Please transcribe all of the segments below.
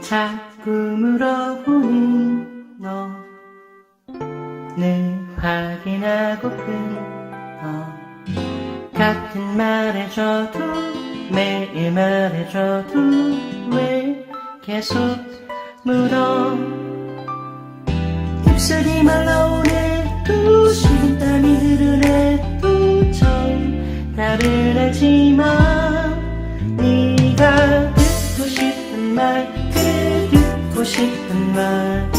자꾸 물어보는 너 늘 확인하고픈 너 같은 말해줘도 매일 말해줘도 왜 계속 물어. 입술이 말라오네도 식은 땀이 흐르네도 정답을 알지만 싶은 말 그 듣고 싶은 말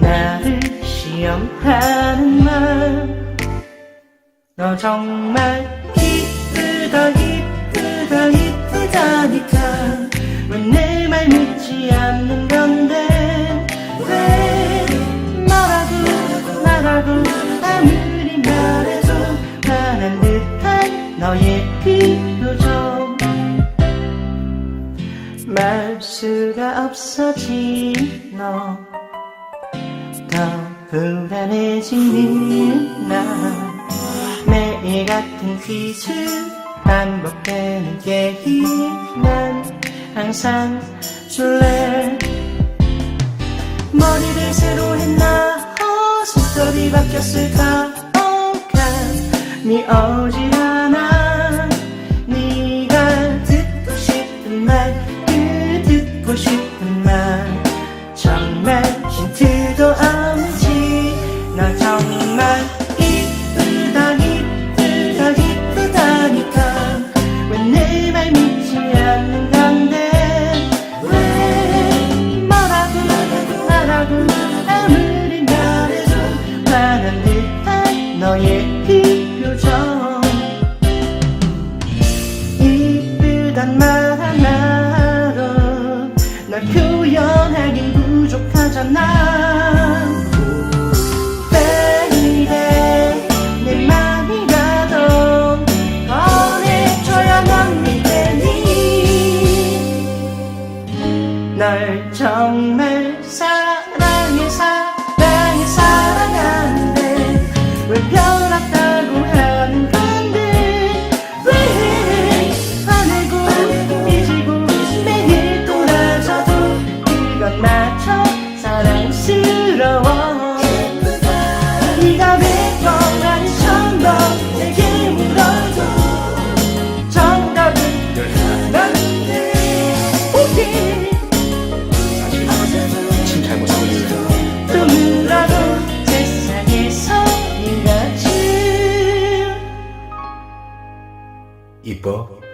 나를 시험하는 말. 너 정말 이쁘다 이쁘다 이쁘다니까. 왜 내 말 믿지 않는 건데. 왜 말하고 말하고 아무리 말해도 화난 듯한 너의 그 표정 말 수가 없어진 너. 더 불안해지는 나. 매일 같은 퀴즈 반복되는 게임 난 항상 술래. 머리를 새로 했나? 어, 속설이 바뀌었을까? 어, 오질 않아 싶은 말 정말 힌트도 없지. 너 정말 이쁘다 이쁘다 이쁘다니까. 왜 내 말 믿지 않는 건데? 왜 뭐라고 말하고 아무리 말해도 화난 듯한 너의 그 표정. 이쁘단 말 표현하긴 부족하잖아. Baby 내 맘이라도 꺼내줘야만 믿겠니. 널 정말 네가 제일 이뻐?